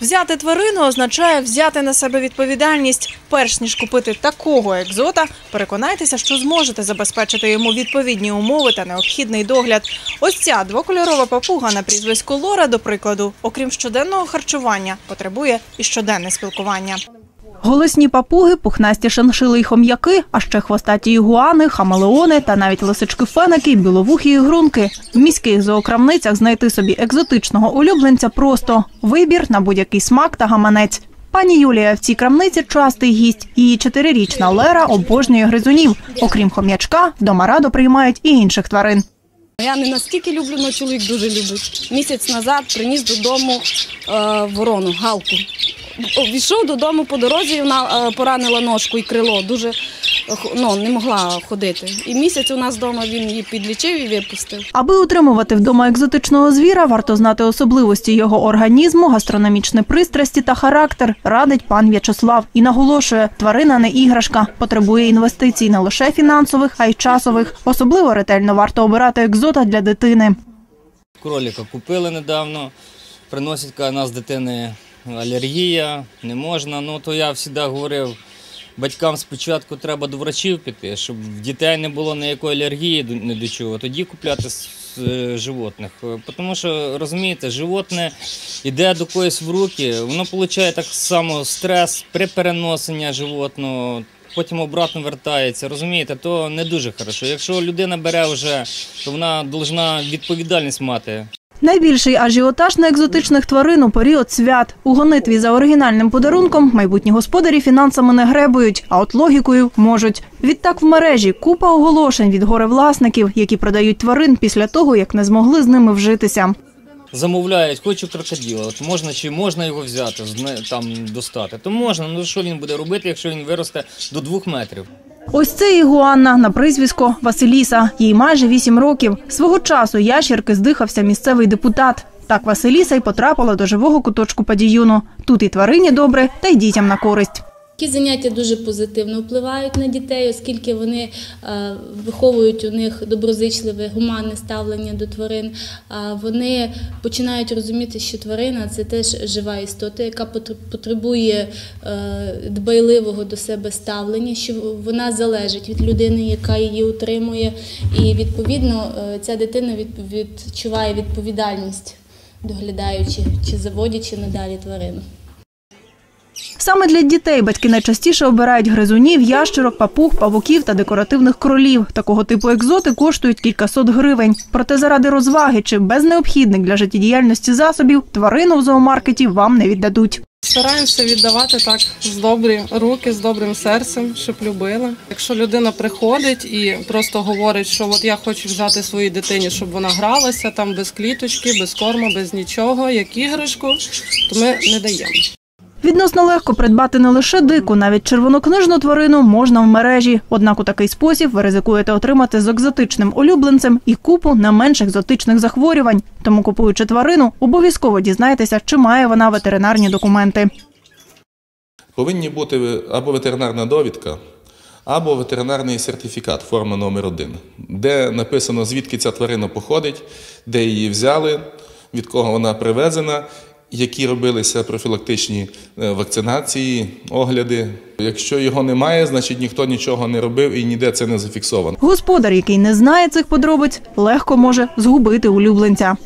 Взяти тварину означає взяти на себе відповідальність. Перш ніж купити такого екзота, переконайтеся, що зможете забезпечити йому відповідні умови та необхідний догляд. Ось ця двокольорова папуга на прізвисько Лора, до прикладу, окрім щоденного харчування, потребує і щоденне спілкування. Голосні папуги, пухнасті шиншили й хом'яки, а ще хвостаті ігуани, хамелеони та навіть лисички-феники, біловухі і грунки. В міських зоокрамницях знайти собі екзотичного улюбленця просто вибір на будь-який смак та гаманець. Пані Юлія в цій крамниці частий гість. Її чотирирічна Лера обожнює гризунів. Окрім хом'ячка, вдома радо приймають і інших тварин. Я не настільки люблю, але чоловік дуже любить. Місяць назад приніс додому е, ворону, галку. Війшов додому по дорозі, вона е, поранила ножку і крило. Дуже ну, не могла ходити. І місяць у нас вдома він її підлічив і випустив. Аби утримувати вдома екзотичного звіра, варто знати особливості його організму, гастрономічні пристрасті та характер, радить пан В'ячеслав. І наголошує, тварина не іграшка, потребує інвестицій не лише фінансових, а й часових. Особливо ретельно варто обирати екзота для дитини. Кроліка купили недавно, у нас дитини алергія, не можна. Ну то я завжди говорив, батькам спочатку треба до врачів піти, щоб в дітей не було ніякої алергії ні до чого, тоді купляти е, животних. Е, Тому що, розумієте, животне йде до когось в руки, воно отримує так само стрес при переносенні животного. Потім обратно вертається, розумієте, то не дуже хорошо. Якщо людина бере вже, то вона повинна відповідальність мати. Найбільший ажіотаж на екзотичних тварин у період свят. У гонитві за оригінальним подарунком майбутні господарі фінансами не гребують, а от логікою можуть. Відтак в мережі купа оголошень від горевласників, які продають тварин після того, як не змогли з ними вжитися. Замовляють, хочу крокодила. От можна чи можна його взяти, там достати? То можна. Ну що він буде робити, якщо він виросте до двох метрів? Ось це ігуанна на прізвисько Василіса. Їй майже вісім років. Свого часу ящірки здихався місцевий депутат. Так Василіса й потрапила до живого куточку падіюну. Тут і тварині добре, та й дітям на користь. Такі заняття дуже позитивно впливають на дітей, оскільки вони е, виховують у них доброзичливе, гуманне ставлення до тварин. Вони починають розуміти, що тварина це теж жива істота, яка потр- потребує е, дбайливого до себе ставлення, що вона залежить від людини, яка її утримує. І відповідно е, ця дитина від- відчуває відповідальність, доглядаючи чи заводячи надалі тварину. Саме для дітей батьки найчастіше обирають гризунів, ящерок, папуг, павуків та декоративних кролів. Такого типу екзоти коштують кількасот гривень. Проте заради розваги чи без необхідних для життєдіяльності засобів тварину в зоомаркеті вам не віддадуть. Стараємося віддавати так з добрі руки, з добрим серцем, щоб любили. Якщо людина приходить і просто говорить, що от я хочу взяти своїй дитині, щоб вона гралася там без кліточки, без корму, без нічого, як іграшку, то ми не даємо. Відносно легко придбати не лише дику, навіть червонокнижну тварину можна в мережі. Однак у такий спосіб ви ризикуєте отримати з екзотичним улюбленцем і купу не менш екзотичних захворювань. Тому, купуючи тварину, обов'язково дізнайтеся, чи має вона ветеринарні документи. Повинні бути або ветеринарна довідка, або ветеринарний сертифікат, форма номер 1 де написано, звідки ця тварина походить, де її взяли, від кого вона привезена, які робилися профілактичні е, вакцинації, огляди. Якщо його немає, значить ніхто нічого не робив і ніде це не зафіксовано. Господар, який не знає цих подробиць, легко може згубити улюбленця.